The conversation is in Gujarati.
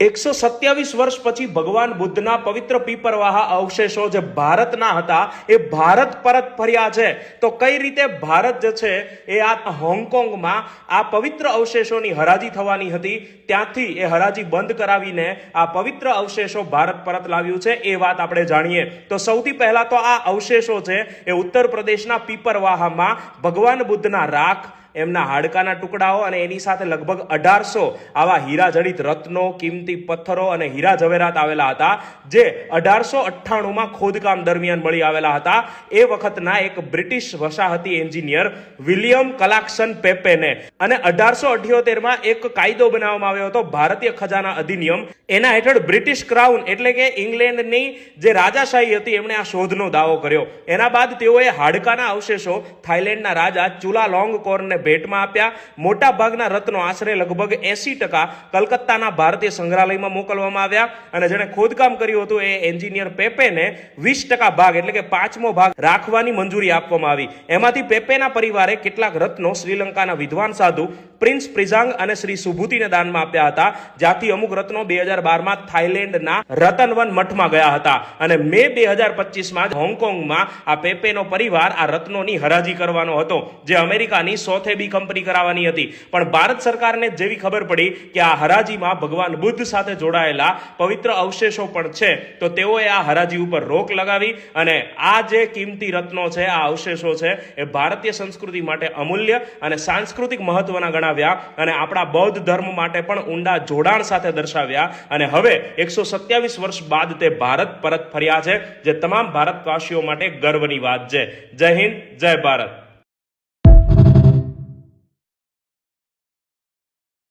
એકસો સત્યાવીસ વર્ષ પછી ભગવાન બુદ્ધના પવિત્ર પીપરવાહા અવશેષો જે ભારતના હતા, એ ભારત પરત ફર્યા છે. તો કઈ રીતે ભારત જે છે, એ આ હોંગકોંગમાં આ પવિત્ર અવશેષોની હરાજી થવાની હતી? ત્યાંથી એ હરાજી બંધ કરાવીને આ પવિત્ર અવશેષો ભારત પરત લાવ્યું છે, એ વાત આપણે જાણીએ. તો સૌથી પહેલા તો આ અવશેષો છે, એ ઉત્તર પ્રદેશના પીપરવાહામાં ભગવાન બુદ્ધના રાખ એમના હાડકાના ટુકડાઓ અને એની સાથે લગભગ અઢારસો આવા હીરા જડિત રત્નો, કિંમતી પથ્થરો અને હીરા જવેરાત આવેલા હતા, જે અઢારસો અઠ્ઠાણુંમાં ખોદકામ દરમિયાન મળી આવેલા હતા. એ વખતના એક બ્રિટિશ વસાહતી એન્જિનિયર વિલિયમ કલાક્સન પેપેને અને અઢારસો અઠ્યોતેરમાં એક કાયદો બનાવવામાં આવ્યો હતો, ભારતીય ખજાના અધિનિયમ. એના હેઠળ બ્રિટિશ ક્રાઉન એટલે કે ઇંગ્લેન્ડની જે રાજાશાહી હતી, એમણે આ શોધનો દાવો કર્યો. એના બાદ તેઓએ હાડકાના અવશેષો થાઇલેન્ડના રાજા ચુલા લોંગ કોરને ભેટમાં આપ્યા. મોટા ભાગના રત્નો આશરે લગભગ એસી ટકા કલકત્તાના ભારતીય સંગ્રહાલયમાં મોકલવામાં આવ્યા અને જેણે ખોદકામ કર્યું હતું એ એન્જિનિયર પેપેને વીસ ટકા ભાગ એટલે કે પાંચમો ભાગ રાખવાની મંજૂરી આપવામાં આવી. એમાંથી પેપેના પરિવારે કેટલાક રત્નો શ્રીલંકાના વિદ્વાન સાધુ પ્રિન્સ પ્રિઝાંગ અને શ્રી સુભૂતિને દાનમાં આપ્યા હતા, જ્યાંથી અમુક રત્નો બે હજાર બારમાં થાઇલેન્ડના રતનવન મઠમાં ગયા હતા અને મે બે હજાર પચીસમાં હોંગકોંગમાં આ પેપેનો પરિવાર આ રત્નોની હરાજી કરવાનો હતો, જે અમેરિકાની સોથેબી કંપની કરાવવાની હતી. પણ ભારત સરકારને જેવી ખબર પડી કે આ હરાજીમાં ભગવાન બુદ્ધ સાથે જોડાયેલા પવિત્ર અવશેષો પણ છે. તો તેઓએ આ હરાજી ઉપર રોક લગાવી અને આ જે કિંમતી રત્નો છે, આ અવશેષો છે, એ ભારતીય સંસ્કૃતિ માટે અમૂલ્ય અને સાંસ્કૃતિક મહત્વના ગણાવ્યા અને આપણા બૌદ્ધ ધર્મ માટે પણ ઊંડા જોડાણ સાથે દર્શાવ્યા. અને હવે એકસો સત્યાવીસ વર્ષ બાદ તે ભારત પરત ફર્યા છે, જે તમામ ભારતવાસીઓ માટે ગર્વની વાત છે. જય હિન્દ, જય ભારત.